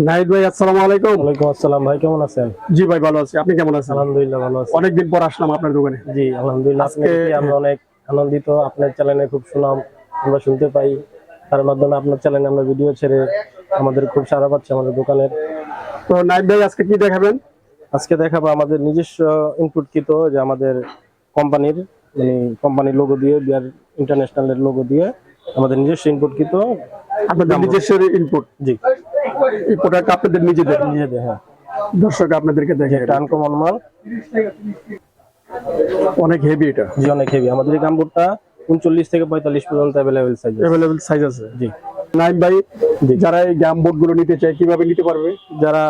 নাহিদ ভাই আসসালামু আলাইকুম। ওয়ালাইকুম আসসালাম ভাই কেমন আছেন? জি ভাই ভালো আছি। আপনি কেমন আছেন? আলহামদুলিল্লাহ ভালো আছি। অনেকদিন পর আসলাম আপনার দোকানে। জি আলহামদুলিল্লাহ আজকে- আমরা অনেক আনন্দিত। আপনার চ্যানেলে খুব সুনাম আমরা শুনতে পাই। তার মাধ্যমে আপনার চ্যানেলে আমরা ভিডিও ছেড়ে আমাদের খুব সারা পাচ্ছে আমাদের দোকানের। তো নাহিদ ভাই আজকে কি দেখাবেন? আজকে দেখাবো আমাদের নিজস্ব ইনপুট কৃত যে আমাদের কোম্পানির মানে কোম্পানির লোগো দিয়ে বিআর ইন্টারন্যাশনালের লোগো দিয়ে আমাদের নিজস্ব ইনপুট কৃত আপনাদের নিজস্ব ইনপুট জি। এই প্রোডাক্ট আপনাদের নিজেদের? নিজেদের হ্যাঁ। দর্শক আপনাদেরকে দেখে এটা আনকমন মাল। অনেক হেভি এটা। জি অনেক হেভি আমাদের এই গামবুটটা উনচল্লিশ থেকে পঁয়তাল্লিশ পর্যন্ত অ্যাভেলেবেল সাইজ অ্যাভেলেবেল সাইজ আছে। জি। নাইম ভাই যারা এই গ্যাম বোর্ডগুলো নিতে চায় কীভাবে নিতে পারবে? যারা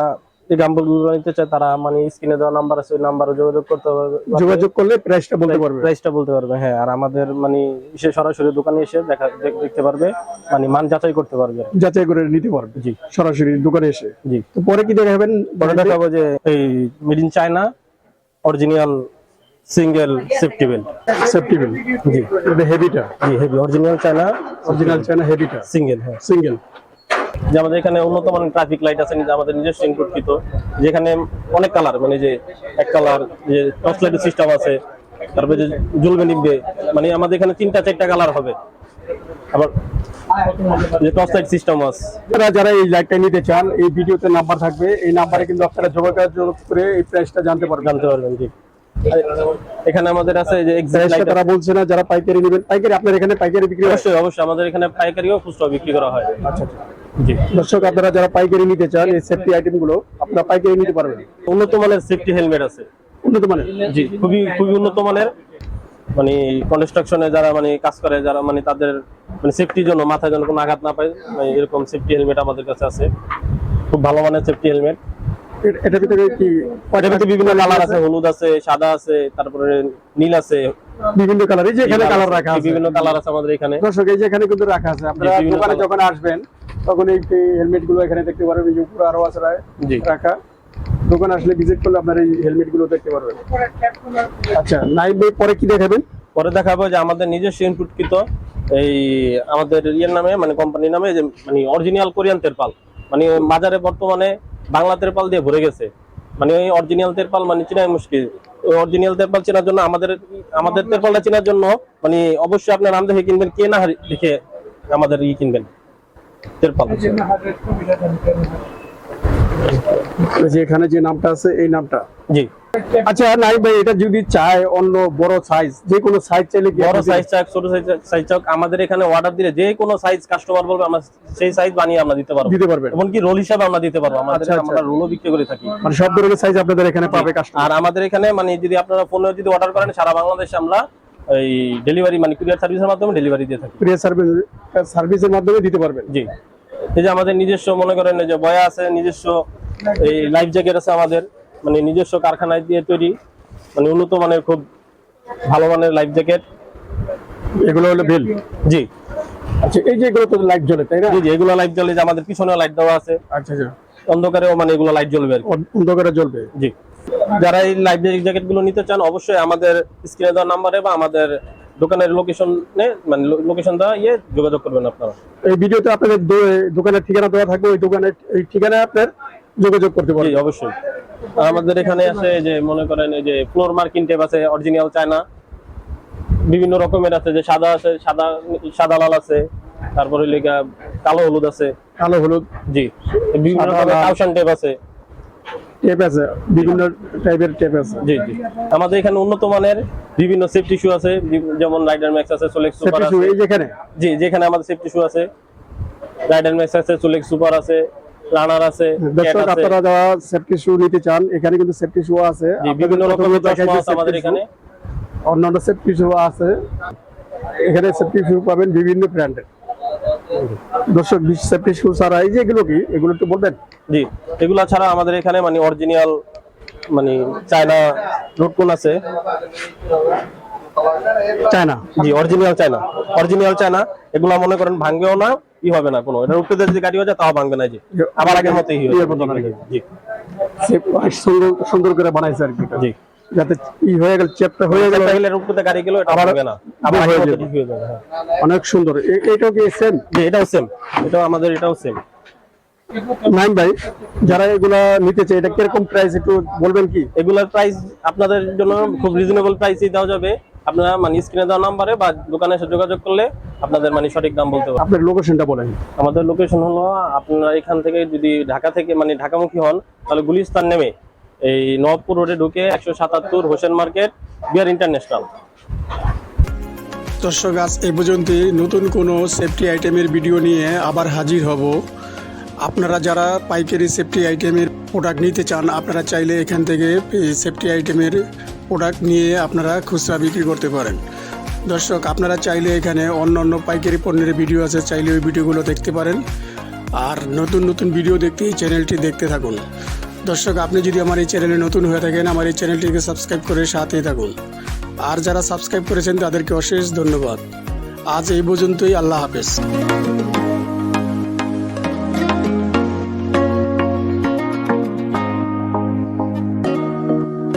এই গাম্বলগুলো নিতে চায় তারা মানে স্ক্রিনে দেওয়া নাম্বার আছে ওই নাম্বারে যোগাযোগ করতে পারবে। যোগাযোগ করলে প্রাইসটা বলতে পারবে। প্রাইসটা বলতে পারবে হ্যাঁ। আর আমাদের মানে এসে সরাসরি দোকানে এসে দেখা দেখতে পারবে মানে মান যাচাই করতে পারবে। যাচাই করে নিতে পারবে। জি। সরাসরি দোকানে এসে। জি। তো পরে কি দেখাবেন? পরে দেখাবো যে এই made in China original single safety belt safety বিল জি। এটা হেভিটা জি heavy original China original China হেভিটা single হ্যাঁ। সিঙ্গেল যে আমাদের এখানে উন্নত মানের ট্রাফিক লাইট আছে নিজে আমাদের নিজস্ব ইনপুটকৃত যেখানে অনেক কালার মানে যে এক কালার যে টর্চ লাইটের সিস্টেম আছে তারপরে যে জ্বলবে নিববে মানে আমাদের এখানে তিনটা চারটা কালার হবে। আবার যে টর্চ লাইট সিস্টেম আছে। আপনারা যারা এই লাইটটা নিতে চান এই ভিডিওতে নাম্বার থাকবে এই নাম্বারে কিন্তু আপনারা যোগাযোগ করে এই প্রাইসটা জানতে পারবেন। জানতে পারবেন জি। এখানে আমাদের আছে যে এক্সাক্ট তারা বলছে না যারা পাইকারি নেবেন পাইকারি আপনার এখানে পাইকারি বিক্রি অবশ্যই অবশ্যই আমাদের এখানে পাইকারিও খুচরা বিক্রি করা হয়। আচ্ছা আচ্ছা। দর্শক আপনারা যারা পাইকারি নিতে চান এই সেফটি আইটেমগুলো আপনারা পাইকারি নিতে পারবেন। উন্নত মানের সেফটি হেলমেট আছে। উন্নত মানের? জি খুবই খুবই উন্নত মানের। মানে কনস্ট্রাকশনে যারা মানে কাজ করে যারা মানে তাদের মানে সেফটির জন্য মাথায় যেন কোনো আঘাত না পায় মানে এরকম সেফটি হেলমেট আমাদের কাছে আছে। খুব ভালো মানের সেফটি হেলমেট এ- এটার ভিতরে কি এটার ভিতরে বিভিন্ন কালার আছে হলুদ আছে সাদা আছে তারপরে নীল আছে। বিভিন্ন কালার এই যে এখানে কালার রাখা আছে। বিভিন্ন কালার আছে আমাদের এখানে। দর্শক এই যে এখানে কিন্তু রাখা আছে। আপনারা বিভিন্ন দোকানে যখন আসবেন তখন এই হেলমেটগুলো এখানে দেখতে পারবেন এই উপরে আরও আছে রাখা। দোকানে আসলে ভিজিট করলে আপনারা এই হেলমেটগুলো দেখতে পারবেন। আচ্ছা নাইন ভাই পরে কি দেখাবেন? পরে দেখাবো যে আমাদের নিজস্ব ইনপুটকৃত এই আমাদের ইয়ের নামে মানে কোম্পানির নামে যে মানে অরিজিনাল কোরিয়ান তেরপাল মানে বাজারে বর্তমানে বাংলা তেরপাল দিয়ে ভরে গেছে। মানে ওই অরিজিনাল তেরপাল মানে চেনাই মুশকিল। ওই অরিজিনাল তেরপাল চেনার জন্য আমাদের আমাদের তেরপালটা চেনার জন্য মানে অবশ্যই আপনার নাম দেখে কিনবেন কে না দেখে আমাদের ই কিনবেন। যে এখানে যে নামটা আছে এই নামটা? জি। আচ্ছা নাই ভাই এটা যদি চায় অন্য বড় সাইজ যে কোনো সাইজ চাইলে বড় সাইজ চাক ছোট সাইজ সাইজ চাক আমাদের এখানে অর্ডার দিলে যে কোনো সাইজ কাস্টমার বলবে আমরা সেই সাইজ বানিয়ে আমরা দিতে পারব। দিতে পারবেন। এমনকি রোল হিসাবে আমরা দিতে পারব। আমাদের আচ্ছা, আচ্ছা। আমরা রোলও বিক্রি করে থাকি। মানে সব ধরনের সাইজ আপনাদের এখানে পাবে কাস্টমার আর আমাদের এখানে মানে যদি আপনারা ফোনে যদি অর্ডার করেন সারা বাংলাদেশে আমরা এই ডেলিভারি মানে কুরিয়ার সার্ভিসের মাধ্যমে ডেলিভারি দিয়ে থাকি। কুরিয়ার সার্ভিস সার্ভিসের মাধ্যমে দিতে পারবেন। জি। এই যে আমাদের নিজস্ব মনে করেন যে বয়া আছে নিজস্ব এই লাইফ জ্যাকেট আছে আমাদের মানে নিজস্ব কারখানায় দিয়ে তৈরি মানে উন্নত মানের খুব ভালো মানের লাইফ জ্যাকেট এগুলো হলো বিল জি। আচ্ছা এই যে এগুলো তো লাইট জ্বলে তাই না? জি এগুলো লাইট জ্বলে যে আমাদের পিছনেও লাইট দেওয়া আছে। আচ্ছা আচ্ছা। অন্ধকারেও মানে এগুলো লাইট জ্বলবে আর। অন্ধকারে জ্বলবে। জি। যারা এই লাইফ জ্যাকেটগুলো নিতে চান অবশ্যই আমাদের স্ক্রিনে দেওয়া নাম্বারে বা আমাদের দোকানের লোকেশনে মানে লোকেশন দেওয়া ইয়ে যোগাযোগ করবেন আপনারা। এই ভিডিওতে আপনাদের দোকানের ঠিকানা দেওয়া থাকবে ওই দোকানের এই ঠিকানায় আপনার যোগাযোগ করতে জি পারবেন অবশ্যই। আমাদের এখানে আছে যে মনে করেন এই যে ফ্লোর মার্কিং টেপ আছে অরিজিনাল চায়না। বিভিন্ন রকমের আছে যে সাদা আছে সাদা সাদা লাল আছে তারপরে লেগা কালো হলুদ আছে। কালো হলুদ। জি বিভিন্ন রকমের কাউশন টেপ আছে। টেপ আছে বিভিন্ন টাইপের টেপ আছে। জি জি। আমাদের এখানে উন্নত মানের বিভিন্ন সেফটি শু আছে যেমন রাইডার ম্যাক্স আছে সোলেক্স সুপার আছে। এই যেখানে? জি যেখানে আমাদের সেফটি শু আছে। রাইডার ম্যাক্স আছে সোলেক্স সুপার আছে রানার আছে দর্শক আপনারা যারা সেফটি শু নিতে চান এখানে কিন্তু সেফটি শু আছে। বিভিন্ন রকমের চশমা আছে আমাদের এখানে। অন্যান্য সেফটি শু আছে। এখানে সেফটি শু পাবেন বিভিন্ন ব্র্যান্ডের দর্শক সেফটি শু ছাড়া এই যে এগুলো কি? এগুলো একটু বলবেন? জি এগুলা ছাড়া আমাদের এখানে মানে অরিজিনাল মানে চায়না রুটকুন আছে? চায়না। জি অরিজিনাল চায়না। অরিজিনাল চায়না এগুলা মনে করেন ভাঙবেও না ই হবে না কোনো। এটা উঠতে যদি গাড়ি হয়ে যায় তাও ভাঙবে না জি আবার আগের মতোই হবে। জি। সুন্দর করে বানাইছে আর কি জি। যাতে ই হয়ে গেল চেপটা হয়ে গেল। গেলে উঠতে গাড়ি গেল এটা আবার না। আবার হয়ে যাবে। হয়ে হ্যাঁ। অনেক সুন্দর। এটাও কি সেম এটাও সেম এটাও আমাদের এটাও সেম নাইম ভাই যারা এগুলা নিতে চায় এটা কীরকম প্রাইস একটু বলবেন কি? এগুলোর প্রাইস আপনাদের জন্য খুব রিজনেবল প্রাইসেই দেওয়া যাবে। আপনারা মানে স্ক্রিনে দেওয়া নাম্বারে বা দোকানে এসে যোগাযোগ করলে আপনাদের মানে সঠিক দাম বলতে পারব। আপনার লোকেশনটা বলেন। আমাদের লোকেশন হলো আপনারা এখান থেকে যদি ঢাকা থেকে মানে ঢাকামুখী হন তাহলে গুলিস্তান নেমে এই নবপুর রোডে ঢুকে একশো সাতাত্তর হোসেন মার্কেট বিয়ার ইন্টারন্যাশনাল। দর্শক, আজ এ পর্যন্তই। নতুন কোনো সেফটি আইটেমের ভিডিও নিয়ে আবার হাজির হব। আপনারা যারা পাইকারি সেফটি আইটেমের প্রোডাক্ট নিতে চান, আপনারা চাইলে এখান থেকে সেফটি আইটেমের প্রোডাক্ট নিয়ে আপনারা খুচরা বিক্রি করতে পারেন। দর্শক, আপনারা চাইলে এখানে অন্য অন্য পাইকারি পণ্যের ভিডিও আছে, চাইলে ওই ভিডিওগুলো দেখতে পারেন। আর নতুন নতুন ভিডিও দেখতে এই চ্যানেলটি দেখতে থাকুন। দর্শক, আপনি যদি আমার এই চ্যানেলে নতুন হয়ে থাকেন, আমার এই চ্যানেলটিকে সাবস্ক্রাইব করে সাথেই থাকুন। আর যারা সাবস্ক্রাইব করেছেন, তাদেরকে অশেষ ধন্যবাদ। আজ এই পর্যন্তই, আল্লাহ হাফেজ।